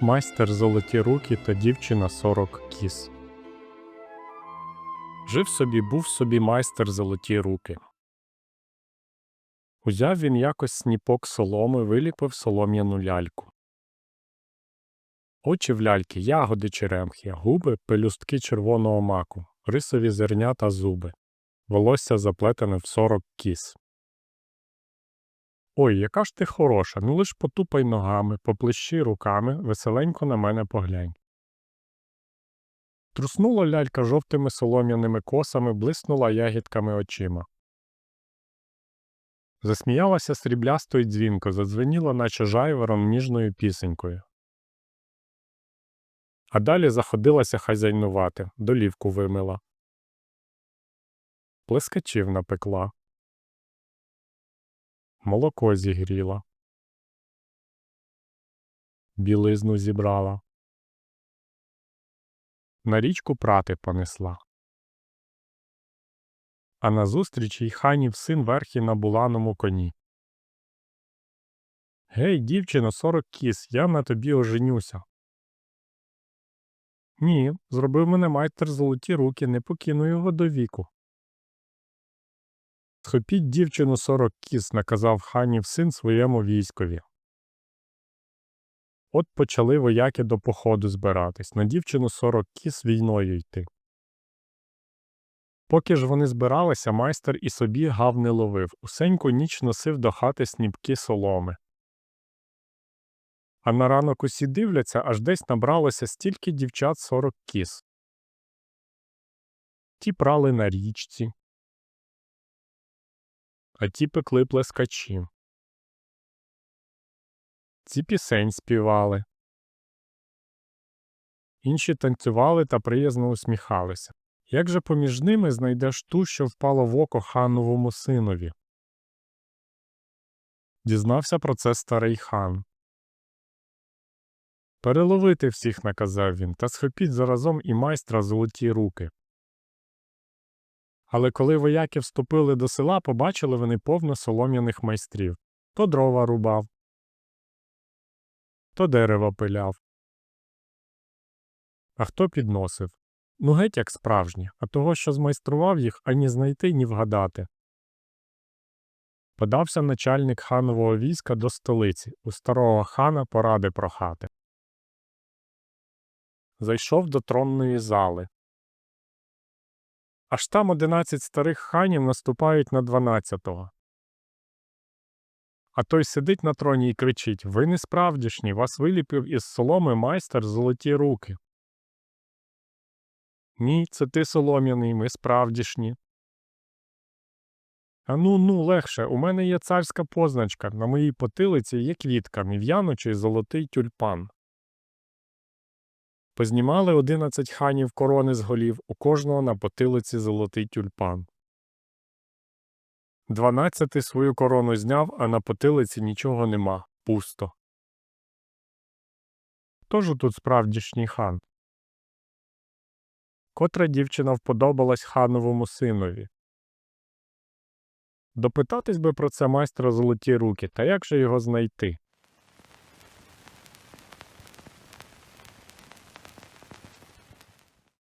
майстер золоті руки та дівчина 40 кіз. Жив собі, був собі майстер золоті руки. Узяв він якось сніпок соломи, виліпив солом'яну ляльку. Очі в ляльки, ягоди черемхи, губи, пелюстки червоного маку, рисові зернята зуби, волосся заплетене в 40 кіз. Ой, яка ж ти хороша, ну лиш потупай ногами, поплещи руками, веселенько на мене поглянь. Труснула лялька жовтими солом'яними косами, блиснула ягідками очима. Засміялася сріблясто й дзвінко, задзвеніла, наче жайвором ніжною пісенькою. А далі заходилася хазяйнувати, долівку вимила. Плескачів напекла. Молоко зігріла. Білизну зібрала. На річку прати понесла. А назустріч їй ханів син верхи на буланому коні. Гей, дівчино, сорок кіз, я на тобі оженюся. Ні, зробив мене майстер золоті руки, не покину його до віку. Схопіть дівчину сорок кіз, наказав ханів син своєму військові. От почали вояки до походу збиратись, на дівчину сорок кіз війною йти. Поки ж вони збиралися, майстер і собі гав не ловив, усеньку ніч носив до хати сніпки соломи. А на ранок усі дивляться, аж десь набралося стільки дівчат сорок кіз. Ті прали на річці, а ті пекли плескачі. Ці пісень співали. Інші танцювали та приязно усміхалися. Як же поміж ними знайдеш ту, що впало в око хановому синові? Дізнався про це старий хан. Переловити всіх наказав він, та схопіть заразом і майстра золоті руки. Але коли вояки вступили до села, побачили вони повно солом'яних майстрів то дрова рубав, то дерево пиляв. А хто підносив? Ну геть як справжні, а того, що змайстрував їх, ані знайти, ні вгадати. Подався начальник ханового війська до столиці, у старого хана поради прохати. Зайшов до тронної зали. Аж там одинадцять старих ханів наступають на дванадцятого. А той сидить на троні і кричить Ви несправдішні, вас виліпив із соломи майстер золоті руки. Ні, це ти солом'яний, ми справдішні. А ну, ну, легше, у мене є царська позначка, на моїй потилиці є квітка, мів'яночий золотий тюльпан. Познімали одинадцять ханів корони з голів, у кожного на потилиці золотий тюльпан. Дванадцятий свою корону зняв, а на потилиці нічого нема, пусто. Хто ж тут справдішній хан? Котра дівчина вподобалась хановому синові. Допитатись би про це майстра золоті руки, та як же його знайти?